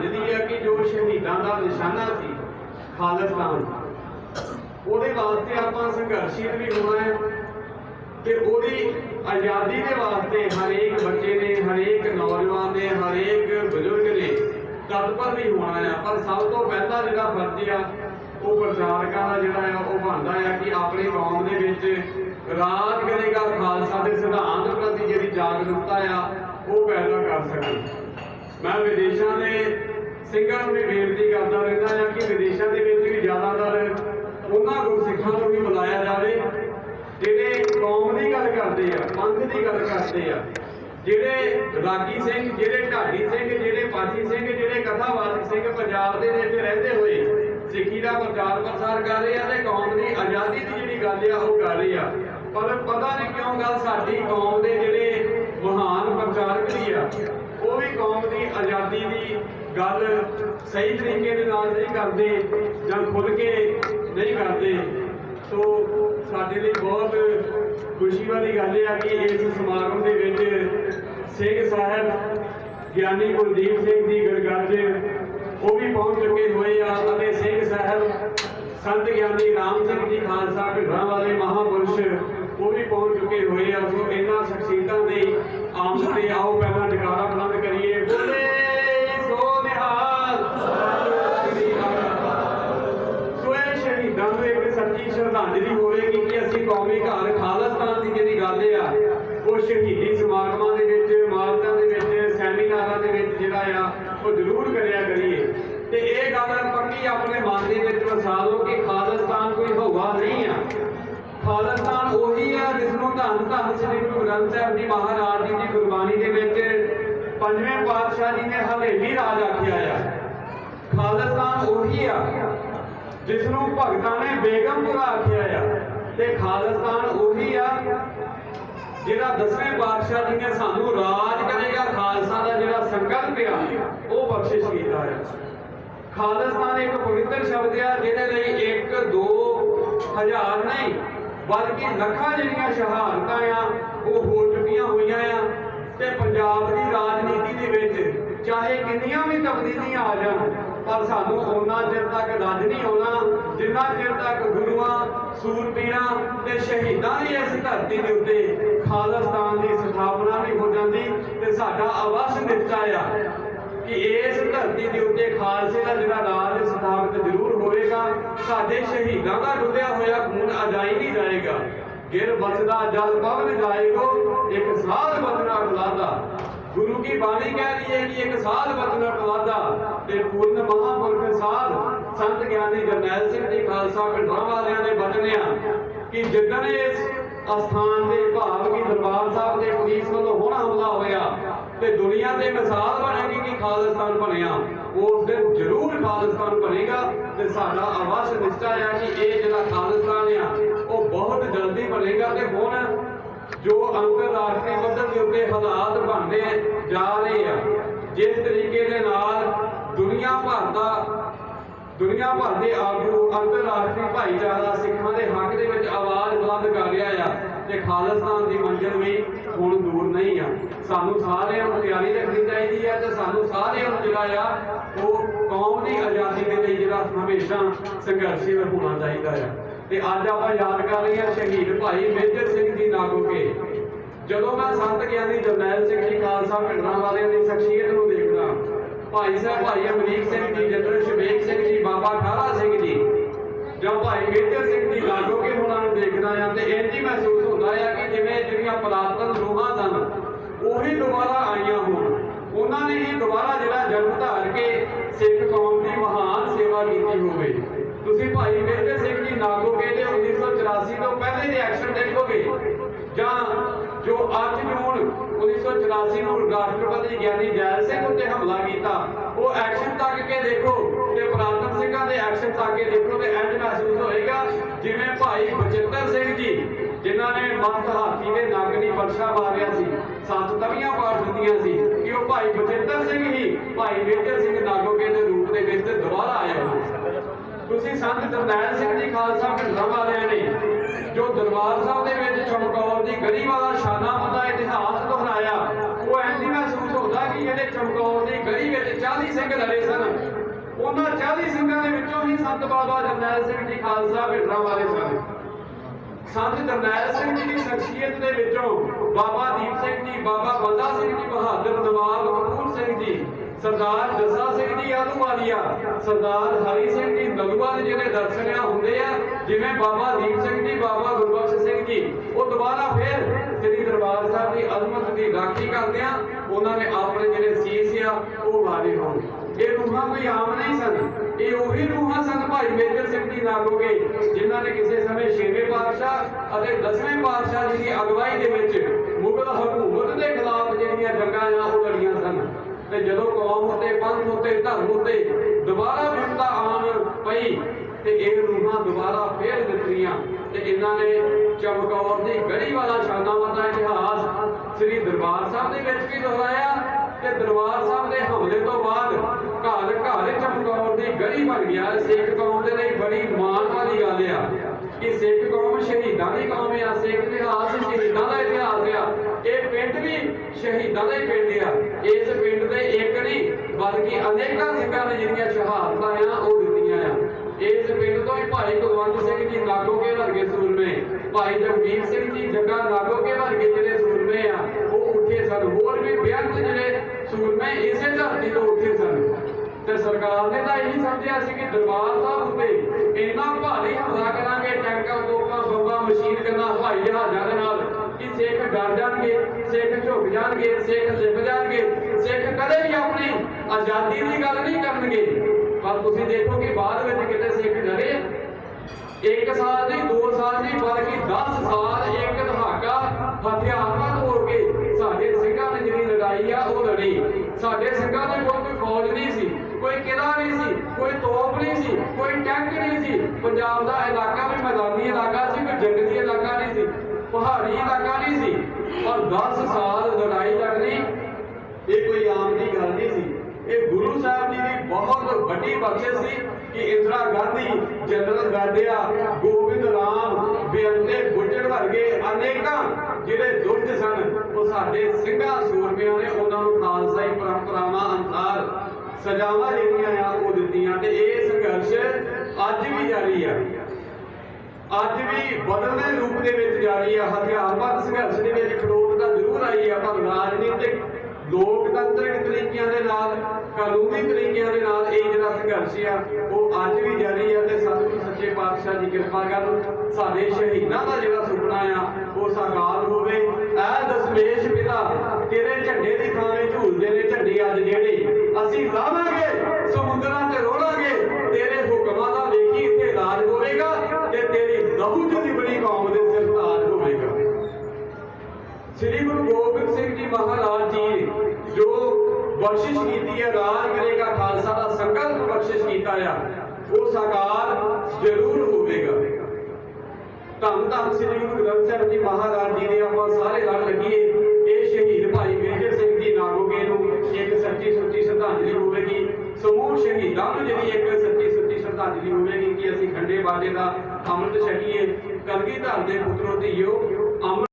ਸ਼ਰਧਾਂਜਲੀ ਹੈ ਕਿ ਜੋ ਸ਼ਹੀਦਾਂ ਦਾ ਨਿਸ਼ਾਨਾ ਸੀ ਖਾਲਿਸਤਾਨ ਉਹਦੇ ਵਾਸਤੇ ਆਪਾਂ ਸੰਘਰਸ਼ੀਲ ਵੀ ਹੋਣਾ ਹੈ ਤੇ ਉਹਦੀ ਆਜ਼ਾਦੀ ਦੇ ਵਾਸਤੇ ਹਰੇਕ ਬੱਚੇ ਨੇ, ਹਰੇਕ ਨੌਜਵਾਨ ਨੇ, ਹਰੇਕ ਬਜ਼ੁਰਗ ਨੇ ਤਤਪਰ ਵੀ ਹੋਣਾ ਹੈ। ਪਰ ਸਭ ਤੋਂ ਪਹਿਲਾਂ ਜਿਹੜਾ ਫਰਜ਼ ਆ, ਉਹ ਪ੍ਰਚਾਰਕਾਂ ਦਾ ਜਿਹੜਾ ਆ ਉਹ ਬਣਦਾ ਆ ਕਿ ਆਪਣੀ ਕੌਮ ਦੇ ਵਿੱਚ ਰਾਜ ਕਰੇਗਾ ਖਾਲਸਾ ਦੇ ਸਿਧਾਂਤ ਪ੍ਰਤੀ ਜਿਹੜੀ ਜਾਗਰੂਕਤਾ ਆ, ਉਹ ਪੈਦਾ ਕਰ ਸਕਣ। ਮੈਂ ਵਿਦੇਸ਼ਾਂ ਦੇ ਸਿੰਘਾਂ ਨੂੰ ਵੀ ਬੇਨਤੀ ਕਰਦਾ ਰਹਿੰਦਾ ਹਾਂ ਕਿ ਵਿਦੇਸ਼ਾਂ ਦੇ ਵਿੱਚ ਵੀ ਜ਼ਿਆਦਾਤਰ ਉਹਨਾਂ ਗੁਰਸਿੱਖਾਂ ਨੂੰ ਵੀ ਬੁਲਾਇਆ ਜਾਵੇ, ਜਿਹੜੇ ਕੌਮ ਦੀ ਗੱਲ ਕਰਦੇ ਆ, ਪੰਥ ਦੀ ਗੱਲ ਕਰਦੇ ਆ, ਜਿਹੜੇ ਰਾਗੀ ਸਿੰਘ, ਜਿਹੜੇ ਢਾਡੀ ਸਿੰਘ, ਜਿਹੜੇ ਪਾਠੀ ਸਿੰਘ, ਜਿਹੜੇ ਕਥਾਵਾਦਕ ਸਿੰਘ ਪੰਜਾਬ ਦੇ ਵਿੱਚ ਰਹਿੰਦੇ ਹੋਏ ਸਿੱਖੀ ਦਾ ਪ੍ਰਚਾਰ ਪ੍ਰਸਾਰ ਕਰ ਰਹੇ ਆ ਤੇ ਕੌਮ ਦੀ ਆਜ਼ਾਦੀ ਦੀ ਜਿਹੜੀ ਗੱਲ ਆ ਉਹ ਕਰ ਰਹੇ ਆ। ਪਰ ਪਤਾ ਨਹੀਂ ਕਿਉਂ ਗੱਲ ਸਾਡੀ ਕੌਮ ਦੇ ਜਿਹੜੇ ਮਹਾਨ ਪ੍ਰਚਾਰਕ ਵੀ ਆ ਉਹ ਵੀ ਕੌਮ ਦੀ ਆਜ਼ਾਦੀ ਦੀ ਗੱਲ ਸਹੀ ਤਰੀਕੇ ਦੇ ਨਾਲ ਨਹੀਂ ਕਰਦੇ ਜਾਂ ਖੁੱਲ ਕੇ ਨਹੀਂ ਕਰਦੇ। ਸੋ ਸਾਡੇ ਲਈ ਬਹੁਤ ਖੁਸ਼ੀ ਵਾਲੀ ਗੱਲ ਇਹ ਆ ਕਿ ਇਸ ਸਮਾਗਮ ਦੇ ਵਿੱਚ ਸਿੰਘ ਸਾਹਿਬ, ਗਿਆਨੀ ਗੁਰਦੀਪ ਸਿੰਘ ਦੀ ਗੜਗੱਜ ਉਹ ਵੀ ਪਹੁੰਚ ਚੁੱਕੇ ਹੋਏ ਆ ਅਤੇ ਸਿੰਘ ਸਾਹਿਬ, ਸੰਤ ਗਿਆਨੀ ਰਾਮ ਸਿੰਘ ਜੀ, ਖਾਲਸਾ ਭਿੱਡਰਾਂ ਉਹ ਸ਼ਹੀਦੀ ਸਮਾਗਮਾਂ ਦੇ ਵਿੱਚ ਮਾਰਚਾਂ ਦੇ ਵਿੱਚ, ਸੈਮੀਨਾਰਾਂ ਦੇ ਵਿੱਚ ਜਿਹੜਾ ਆ, ਉਹ ਜ਼ਰੂਰ ਕਰਿਆ ਕਰੀਏ। ਤੇ ਇਹ ਗੱਲ ਪੱਕੀ ਆਪਣੇ ਮਨ ਦੇ ਵਿੱਚ ਵਸਾ ਲਓ ਕਿ ਖਾਲਸਤਾਨ ਕੋਈ ਹਵਾ ਨਹੀਂ ਆ। ਖਾਲਸਤਾਨ ਉਹੀ ਆ ਜਿਸ ਨੂੰ ਧੰਨ ਧੰਨ ਸ੍ਰੀ ਗੁਰੂ ਗ੍ਰੰਥ ਸਾਹਿਬ ਜੀ ਮਹਾਰਾਜ ਜੀ ਦੀ ਗੁਰਬਾਣੀ ਦੇ ਵਿੱਚ ਪੰਜਵੇਂ ਪਾਤਸ਼ਾਹ ਜੀ ਨੇ ਹਵੇਲੀ ਰਾਜ ਆਖਿਆ ਆ। ਖਾਲਸਤਾਨ ਉਹੀ ਆ ਜਿਸ ਨੂੰ ਭਗਤਾਂ ਨੇ ਬੇਗਮਪੁਰਾ ਆਖਿਆ ਆ। ਤੇ ਖਾਲਸਤਾਨ ਉਹੀ ਆ ਜਿਹੜਾ ਦਸਵੇਂ ਪਾਤਸ਼ਾਹ ਜੀ ਨੇ ਸਾਨੂੰ ਰਾਜ ਕਰੇਗਾ, ਖਾਲਸਾ ਦਾ ਜਿਹੜਾ ਸੰਕਲਪ ਆ, ਉਹ ਬਖਸ਼ਿਸ਼ ਕੀਤਾ ਹੈ। ਖਾਲਸਤਾਨ ਇੱਕ ਪਵਿੱਤਰ ਸ਼ਬਦ ਆ, ਜਿਹਦੇ ਲਈ 1 2 ਹਜ਼ਾਰ ਨਹੀਂ, ਬਲਕਿ ਲੱਖਾਂ ਜਿਹੜੀਆਂ ਸ਼ਹਾਦਤਾਂ ਆ, ਉਹ ਹੋ ਚੁੱਕੀਆਂ ਹੋਈਆਂ ਆ। ਤੇ ਪੰਜਾਬ ਦੀ ਰਾਜਨੀਤੀ ਦੇ ਵਿੱਚ ਚਾਹੇ ਕਿੰਨੀਆਂ ਵੀ ਤਬਦੀਲੀਆਂ ਆ ਜਾਣ, ਪਰ ਸਾਨੂੰ ਉਹਨਾਂ ਚਿਰ ਤੱਕ ਰੱਜ ਨਹੀਂ ਆਉਣਾ, ਜਿੰਨਾ ਚਿਰ ਤੱਕ ਗੁਰੂਆਂ ਸੂਰਬੀਰਾਂ ਤੇ ਸ਼ਹੀਦਾਂ ਦੀ ਇਸ ਧਰਤੀ ਦੇ ਉੱਤੇ ਖਾਲਸਤਾਨ ਦੀ ਸਥਾਪਨਾ ਨਹੀਂ ਹੋ ਜਾਂਦੀ ਤੇ ਸਾਡਾ ਅਵਸ਼ ਨਿਸ਼ਚਾ ਆ ਕਿ ਇਸ ਧਰਤੀ ਦੇ ਉੱਤੇ ਖਾਲਸੇ ਦਾ ਜਿਹੜਾ ਰਾਜ ਸਥਾਪਿਤ ਜ਼ਰੂਰ ਹੋਵੇਗਾ। ਸਾਡੇ ਸ਼ਹੀਦਾਂ ਦਾ ਡੁੱਲਿਆ ਹੋਇਆ ਖੂਨ ਅਜਾਈ ਨਹੀਂ ਜਾਏਗਾ। ਗਿਰ ਬਚਦਾ ਜਲ ਪਵਨ ਜਾਏਗੋ। ਇੱਕ ਸਾਧ ਬਚਨਾ ਬੁਲਾਦਾ ਗੁਰੂ ਕੀ ਬਾਣੀ ਕਹਿ ਰਹੀ ਹੈ ਕਿ ਇੱਕ ਸਾਧ ਬਚਨਾ ਬੁਲਾਦਾ ਤੇ ਪੂਰਨ ਮਹਾਂਪੁਰਖ ਸਾਧ ਸੰਤ ਗਿਆਨੀ ਜਰਨੈਲ ਸਿੰਘ ਜੀ ਖਾਲਸਾ ਪਿੰਡਾਂ ਵਾਲਿਆਂ ਦੇ ਬਚਨਿਆ ਕਿ ਜਿੱਦਣ ਇਸ ਅਸਥਾਨ ਦੇ ਭਾਵ ਕਿ ਦਰਬਾਰ ਸਾਹਿਬ ਦੇ ਪੁਲਿਸ ਵੱਲੋਂ ਹੁਣ ਹਮਲਾ ਹੋਇਆ ਤੇ ਦੁਨੀਆ ਤੇ ਮਿਸਾਲ ਬਣੇਗੀ ਕਿ ਖਾਲਿਸਤਾਨ ਬਣਿਆ, ਉਸ ਦਿਨ ਜ਼ਰੂਰ ਖਾਲਿਸਤਾਨ ਬਣੇਗਾ ਤੇ ਸਾਡਾ ਅਵਸ਼ ਨਿਸ਼ਚਾ ਹੈ ਕਿ ਇਹ ਜਿਹੜਾ ਖਾਲਿਸਤਾਨ ਆ, ਉਹ ਬਹੁਤ ਜਲਦੀ ਬਣੇਗਾ ਤੇ ਹੁਣ ਜੋ ਅੰਤਰਰਾਸ਼ਟਰੀ ਪੱਧਰ ਦੇ ਉੱਤੇ ਹਾਲਾਤ ਬਣਦੇ ਜਾ ਰਹੇ ਆ, ਜਿਸ ਤਰੀਕੇ ਦੇ ਨਾਲ ਦੁਨੀਆ ਭਰ ਦਾ ਦੁਨੀਆ ਭਰ ਦੇ ਆਗੂ, ਅੰਤਰਰਾਸ਼ਟਰੀ ਭਾਈਚਾਰਾ, ਸਿੱਖਾਂ ਦੇ ਹੱਕ ਦੇ ਵਿੱਚ ਆਵਾਜ਼ ਬੁਲੰਦ ਕਰ ਰਿਹਾ ਆ ਤੇ ਖਾਲਿਸਤਾਨ ਦੀ ਮੰਜ਼ਿਲ ਵੀ ਹੁਣ ਦੂਰ ਨਹੀਂ ਆ। ਸਾਨੂੰ ਸਾਰਿਆਂ ਨੂੰ ਤਿਆਰੀ ਰੱਖਣੀ ਚਾਹੀਦੀ ਹੈ ਤੇ ਸਾਨੂੰ ਸਾਰਿਆਂ ਨੂੰ ਜਿਹੜਾ ਆ, ਉਹ ਕੌਮ ਦੀ ਆਜ਼ਾਦੀ ਦੇ ਲਈ ਜਿਹੜਾ ਹਮੇਸ਼ਾ ਸੰਘਰਸ਼ੀਲ ਹੋਣਾ ਚਾਹੀਦਾ ਆ। ਤੇ ਅੱਜ ਆਪਾਂ ਯਾਦ ਕਰ ਰਹੇ ਹਾਂ ਸ਼ਹੀਦ ਭਾਈ ਮੇਜਰ ਸਿੰਘ ਜੀ ਨਾਗੋਕੇ ਜਦੋਂ ਮੈਂ ਸੰਤ ਗਿਆਨੀ ਜਰਨੈਲ ਸਿੰਘ ਜੀ ਖਾਲਸਾ ਪਿੰਡਾਂ ਵਾਲਿਆਂ ਦੀ ਸ਼ਖਸੀਅਤ ਨੂੰ ਭਾਈ ਸਾਹਿਬ, ਭਾਈ ਅਮਰੀਕ ਸਿੰਘ ਜੀ, ਜਨਰਲ ਸ਼ਵੇਕ ਸਿੰਘ ਜੀ, ਬਾਬਾ ਖਾਰਾ ਸਿੰਘ ਜੀ, ਜਾਂ ਭਾਈ ਮੇਜਰ ਸਿੰਘ ਜੀ, ਲਾਗੋ ਕੇ ਉਹਨਾਂ ਨੂੰ ਦੇਖਦਾ ਆ ਤੇ ਇੰਜ ਹੀ ਮਹਿਸੂਸ ਹੁੰਦਾ ਆ ਕਿ ਜਿਵੇਂ ਜਿਹੜੀਆਂ ਪੁਰਾਤਨ ਰੂਹਾਂ ਸਨ, ਉਹੀ ਦੁਬਾਰਾ ਆਈਆਂ ਹੋਣ। ਉਹਨਾਂ ਨੇ ਹੀ ਦੁਬਾਰਾ ਜਿਹੜਾ ਜਨਮ ਧਾਰ ਕੇ ਸਿੱਖ ਕੌਮ ਦੀ ਮਹਾਨ ਸੇਵਾ ਕੀਤੀ ਹੋਵੇ। ਤੁਸੀਂ ਭਾਈ ਮੇਜਰ ਸਿੰਘ ਜੀ ਨਾਗੋਕੇ ਦੇ 1984 ਤੋਂ ਪਹਿਲੇ ਦੇ ਐਕਸ਼ਨ ਦੇਖੋਗੇ, ਜਾਂ ਜੋ 8 ਜੂਨ 1984 ਨੂੰ ਰਾਸ਼ਟਰਪਤੀ ਗਿਆਨੀ ਜੈਲ ਸਿੰਘ ਉੱਤੇ ਹਮਲਾ ਕੀਤਾ, ਉਹ ਐਕਸ਼ਨ ਤੱਕ ਕੇ ਦੇਖੋ ਤੇ ਪ੍ਰਾਤਨ ਸਿੰਘਾਂ ਦੇ ਐਕਸ਼ਨ ਤੱਕ ਕੇ ਦੇਖੋ ਤੇ ਇੰਜ ਮਹਿਸੂਸ ਹੋਏਗਾ ਜਿਵੇਂ ਭਾਈ ਬਚਿੱਤਰ ਸਿੰਘ ਜੀ, ਜਿਨ੍ਹਾਂ ਨੇ ਮੱਤ ਹਾਥੀ ਦੇ ਨੱਕ ਦੀ ਬਰਸ਼ਾ ਮਾਰਿਆ ਸੀ, ਸੱਤ ਤਵੀਆਂ ਪਾੜ ਦਿੱਤੀਆਂ ਸੀ ਕਿ ਉਹ ਭਾਈ ਬਚਿੱਤਰ ਸਿੰਘ ਹੀ ਭਾਈ ਮੇਜਰ ਸਿੰਘ ਨਾਗੋਕੇ ਦੇ ਰੂਪ ਦੇ ਵਿੱਚ ਦੁਬਾਰਾ ਆਇਆ ਹੋਇਆ ਤੁਸੀਂ ਸੰਤ ਜਰਨੈਲ ਸਿੰਘ ਜੀ ਖਾਲਸਾ ਪਿੰਡਾਂ ਵਾਲਿਆਂ ਨੇ ਜੋ ਦਰਬਾਰ ਸਾਹਿਬ ਦੇ ਵਿੱਚ ਚਮਕੌਰ ਦੀ ਦਾ ਇਤਿਹਾਸ ਦੁਹਰਾਇਆ। ਉਹ ਐਂਦੀ ਮਹਿਸੂਸ ਹੁੰਦਾ ਕਿ ਜਿਹੜੇ ਚਮਕੌਰ ਦੀ ਗੜੀ ਵਿੱਚ 40 ਸਿੰਘ ਲੜੇ ਸਨ। ਉਹਨਾਂ 40 ਸਿੰਘਾਂ ਦੇ ਵਿੱਚੋਂ ਹੀ ਸੰਤ ਬਾਬਾ ਜਰਨੈਲ ਸਿੰਘ ਜੀ ਖਾਲਸਾ ਭਿੱਟਰਾਂ ਵਾਲੇ ਸਨ। ਸੰਤ ਜਰਨੈਲ ਸਿੰਘ ਜੀ ਦੀ ਸ਼ਖਸੀਅਤ ਦੇ ਵਿੱਚੋਂ ਬਾਬਾ ਦੀਪ ਸਿੰਘ ਜੀ, ਬਾਬਾ ਬੰਦਾ ਸਿੰਘ ਜੀ, ਬਹਾਦਰ ਨਵਾਬ ਕਪੂਰ ਸਿੰਘ ਜੀ, ਸਰਦਾਰ ਜੱਸਾ ਸਿੰਘ ਜੀ ਆਲੂਵਾਲੀਆ, ਸਰਦਾਰ ਹਰੀ ਸਿੰਘ ਜੀ ਨਲੂਆ ਦੇ ਜਿਹੜੇ ਦਰਸ਼ਨਿਆ ਹੁੰਦੇ ਆ, ਜਿਵੇਂ ਬਾਬਾ ਦੀਪ ਸਿੰਘ ਜੀ, ਬਾਬਾ ਗੁਰਬਖਸ਼ ਸਿੰਘ ਜੀ, ਉਹ ਦੁਬਾਰਾ ਫੇਰ ਸ੍ਰੀ ਦਰਬਾਰ ਸਾਹਿਬ ਦੀ ਅਜ਼ਮਤ ਦੀ ਰਾਖੀ ਕਰਦੇ ਆ ਉਹਨਾਂ ਨੇ ਆਪਣੇ ਜਿਹੜੇ ਸੀਸ ਆ, ਉਹ ਵਾਲੇ ਹੋਣ ਇਹ ਰੂਹਾਂ ਕੋਈ ਆਮ ਨਹੀਂ ਸਨ। ਇਹ ਉਹੀ ਰੂਹਾਂ ਸਨ ਭਾਈ ਮੇਜਰ ਸਿੰਘ ਜੀ ਨਾਗੋਗੇ ਜਿਨ੍ਹਾਂ ਨੇ ਕਿਸੇ ਸਮੇਂ ਛੇਵੇਂ ਪਾਤਸ਼ਾਹ ਅਤੇ ਦਸਵੇਂ ਪਾਤਸ਼ਾਹ ਜੀ ਦੀ ਅਗਵਾਈ ਦੇ ਵਿੱਚ ਮੁਗਲ ਹਕੂਮਤ ਦੇ ਖਿਲਾਫ ਜਿਹੜੀਆਂ ਜੰਗਾਂ ਆ ਉਹ ਲੜੀਆਂ ਸਨ। ਤੇ ਜਦੋਂ ਕੌਮ ਉੱਤੇ, ਪੰਥ ਉਤੇ, ਧਰਮ ਉੱਤੇ ਦੁਬਾਰਾ ਵਿਪਤਾ ਆਉਣ ਪਈ, ਤੇ ਇਹ ਰੂਹਾਂ ਦੁਬਾਰਾ ਫੇਰ ਦਿੱਤੀਆਂ। ਤੇ ਇਹਨਾਂ ਨੇ ਚਮਕੌਰ ਦੀ ਗੜੀ ਵਾਲਾ ਸ਼ਾਨਾਵਾਂ ਦਾ ਇਤਿਹਾਸ ਸ੍ਰੀ ਦਰਬਾਰ ਸਾਹਿਬ ਦੇ ਵਿੱਚ ਵੀ ਦੁਹਰਾਇਆ ਤੇ ਦਰਬਾਰ ਸਾਹਿਬ ਦੇ ਹਮਲੇ ਤੋਂ ਬਾਅਦ ਘਰ ਘਰ ਚਮਕੌਰ ਦੀ ਗੜੀ ਬਣ ਗਿਆ। ਸਿੱਖ ਕੌਮ ਦੇ ਲਈ ਬੜੀ ਮਾਣ ਵਾਲੀ ਗੱਲ ਆ ਕਿ ਸਿੱਖ ਕੌਮ ਸ਼ਹੀਦਾਂ ਦੀ ਕੌਮ ਆ, ਸਿੱਖ ਇਤਿਹਾਸ ਸ਼ਹੀਦਾਂ ਦਾ ਇਤਿਹਾਸ ਆ। ਇਹ ਪਿੰਡ ਵੀ ਸ਼ਹੀਦਾਂ ਦਾ ਹੀ ਪਿੰਡ ਆ। ਇਸ ਪਿੰਡ ਦੇ ਇੱਕ ਨਹੀਂ, ਬਲਕਿ ਅਨੇਕਾਂ ਸਿੰਘਾਂ ਨੇ ਜਿਹੜੀਆਂ ਸ਼ਹਾਦਤਾਂ ਆ, ਉਹ ਦਿੱਤੀਆਂ ਆ ਇਸ ਪਿੰਡ ਤੋਂ ਹੀ ਭਾਈ ਕੁਲਵੰਤ ਸਿੰਘ ਜੀ ਨਾਗੋਕੇ ਵਰਗੇ ਸੂਰਮੇ। ਭਾਈ ਜਗਦੀਪ ਸਿੰਘ ਜੀ ਜੱਗਾ ਨਾਗੋਕੇ ਵਰਗੇ ਜਿਹੜੇ ਸੂਰਮੇ ਆ, ਉਹ ਉੱਠੇ ਸਨ। ਹੋਰ ਵੀ ਬੇਅੰਤ ਜਿਹੜੇ ਸੂਰਮੇ ਇਸੇ ਧਰਤੀ ਤੋਂ ਉੱਠੇ ਸਨ। ਤੇ ਸਰਕਾਰ ਨੇ ਤਾਂ ਇਹੀ ਸਮਝਿਆ ਸੀ ਕਿ ਦਰਬਾਰ ਸਾਹਿਬ ਉੱਤੇ ਇੰਨਾ ਭਾਰੀ ਹਮਲਾ ਕਰਾਂਗੇ, ਟੈਂਕਾਂ, ਤੋਪਾਂ, ਬੰਬਾਂ, ਮਸ਼ੀਨ ਕਰਨਾ ਹਵਾਈ ਜਹਾਜ਼ਾਂ ਦੇ ਨਾਲ ਕਿ ਸਿੱਖ ਡਰ ਜਾਣਗੇ, ਸਿੱਖ ਝੁਕ ਜਾਣਗੇ, ਸਿੱਖ ਲਿਪ ਜਾਣਗੇ, ਸਿੱਖ ਕਦੇ ਵੀ ਆਪਣੀ ਆਜ਼ਾਦੀ ਦੀ ਗੱਲ ਨਹੀਂ ਕਰਨਗੇ। ਪਰ ਤੁਸੀਂ ਦੇਖੋ ਕਿ ਬਾਅਦ ਵਿੱਚ ਕਿਤੇ ਸਿੱਖ ਇੱਕ ਸਾਲ ਨਹੀਂ ਦੋ ਸਾਲ ਨਹੀਂ ਬਲਕਿ 10 ਸਾਲ ਇੱਕ ਦਹਾਕਾ ਹਥਿਆਰਾਂ ਤੋੜ ਕੇ ਸਾਡੇ ਸਿੰਘਾਂ ਨੇ ਜਿਹੜੀ ਲੜਾਈ ਆ, ਉਹ ਲੜੀ। ਸਾਡੇ ਸਿੰਘਾਂ ਦੇ ਕੋਲ ਕੋਈ ਫੌਜ ਨਹੀਂ ਸੀ, ਕੋਈ ਕਿਲਾ ਨਹੀਂ ਸੀ, ਕੋਈ ਤੋਪ ਨਹੀਂ ਸੀ, ਕੋਈ ਟੈਂਕ ਨਹੀਂ ਸੀ। ਪੰਜਾਬ ਦਾ ਇਲਾਕਾ ਵੀ ਮੈਦਾਨੀ ਇਲਾਕਾ ਸੀ, ਕੋਈ ਜੰਗਲੀ ਇਲਾਕਾ ਨਹੀਂ ਸੀ, ਪਹਾੜੀ ਇਲਾਕਾ ਨਹੀਂ ਸੀ। ਔਰ 10 ਸਾਲ ਲੜਾਈ ਲੜਨੀ ਇਹ ਕੋਈ ਆਮ ਦੀ ਨਹੀਂ ਇਹ ਗੁਰੂ ਸਾਹਿਬ ਜੀ ਦੀ ਬਹੁਤ ਵੱਡੀ ਬਖਸ਼ਿਸ਼ ਸੀ ਕਿ ਇੰਦਰਾ ਗਾਂਧੀ, ਜਨਰਲ ਗਾਡਿਆ ਗੋਬਿੰਦ ਰਾਮ ਬੇਅੰਤੇ ਗੁੱਜਰ ਵਰਗੇ ਅਨੇਕਾਂ ਜਿਹੜੇ ਦੁਸ਼ਟ ਸਨ, ਉਹ ਸਾਡੇ ਸਿੰਘਾਂ, ਸੂਰਮਿਆਂ ਨੇ ਉਹਨਾਂ ਨੂੰ ਖਾਲਸਾਈ ਪਰੰਪਰਾਵਾਂ ਅਨੁਸਾਰ ਸਜ਼ਾਵਾਂ ਜਿਹੜੀਆਂ ਆ, ਉਹ ਦਿੱਤੀਆਂ ਤੇ ਇਹ ਸੰਘਰਸ਼ ਅੱਜ ਵੀ ਜਾਰੀ ਆ। ਅੱਜ ਵੀ ਬਦਲਦੇ ਰੂਪ ਦੇ ਵਿੱਚ ਜਾਰੀ ਆ, ਹਥਿਆਰਬੰਦ ਸੰਘਰਸ਼ ਦੇ ਵਿੱਚ ਖੜੋਤ ਤਾਂ ਜ਼ਰੂਰ ਆਈ ਆ, ਪਰ ਰਾਜਨੀਤਿਕ ਲੋਕਤੰਤਰਿਕ ਤਰੀਕਿਆਂ ਦੇ ਨਾਲ, ਕਾਨੂੰਨੀ ਤਰੀਕਿਆਂ ਦੇ ਨਾਲ ਇਹ ਜਿਹੜਾ ਸੰਘਰਸ਼ ਆ, ਉਹ ਅੱਜ ਵੀ ਜਾਰੀ ਆ ਤੇ ਸਤਿਗੁਰੂ ਸੱਚੇ ਪਾਤਸ਼ਾਹ ਦੀ ਕਿਰਪਾ ਕਰਨ ਸਾਡੇ ਸ਼ਹੀਦਾਂ ਦਾ ਜਿਹੜਾ ਸੁਪਨਾ ਆ, ਉਹ ਸਾਕਾਰ ਹੋਵੇ। ਐ ਦਸਮੇਸ਼ ਪਿਤਾ ਤੇਰੇ ਝੰਡੇ ਦੀ ਥਾਂ ਝੂਲਦੇ ਨੇ ਝੰਡੇ ਅੱਜ ਜਿਹੜੇ। ਅਸੀਂ ਲਾਵਾਂਗੇ ਬਖਸ਼ਿਸ਼ ਕੀਤੀ ਹੈ, ਰਾਜ ਕਰੇਗਾ, ਖਾਲਸਾ ਦਾ ਸੰਕਲਪ ਬਖਸ਼ਿਸ਼ ਕੀਤਾ ਆ ਉਹ ਸਾਕਾਰ ਜ਼ਰੂਰ ਹੋਵੇਗਾ। ਧੰਨ ਧੰਨ ਸ੍ਰੀ ਗੁਰੂ ਗ੍ਰੰਥ ਸਾਹਿਬ ਜੀ ਮਹਾਰਾਜ ਜੀ ਦੇ ਆਪਾਂ ਸਾਰੇ ਲੜ ਲੱਗੀਏ। ਇਹ ਸ਼ਹੀਦ ਭਾਈ ਮੇਜਰ ਸਿੰਘ ਜੀ ਨਾਗੋਗੇ ਨੂੰ ਇੱਕ ਸੱਚੀ ਸੁੱਚੀ ਸ਼ਰਧਾਂਜਲੀ ਹੋਵੇਗੀ। ਸਮੂਹ ਸ਼ਹੀਦਾਂ ਨੂੰ ਜਿਹੜੀ ਇੱਕ ਸੱਚੀ ਸੁੱਚੀ ਸ਼ਰਧਾਂਜਲੀ ਹੋਵੇਗੀ ਕਿ ਅਸੀਂ ਖੰਡੇ ਬਾਜੇ ਦਾ ਅੰਮ੍ਰਿਤ ਛਕੀਏ। ਕਲਗੀਧਰ ਦੇ ਪੁੱਤਰੋ ਧੀਓ ਅੰਮ੍ਰਿਤ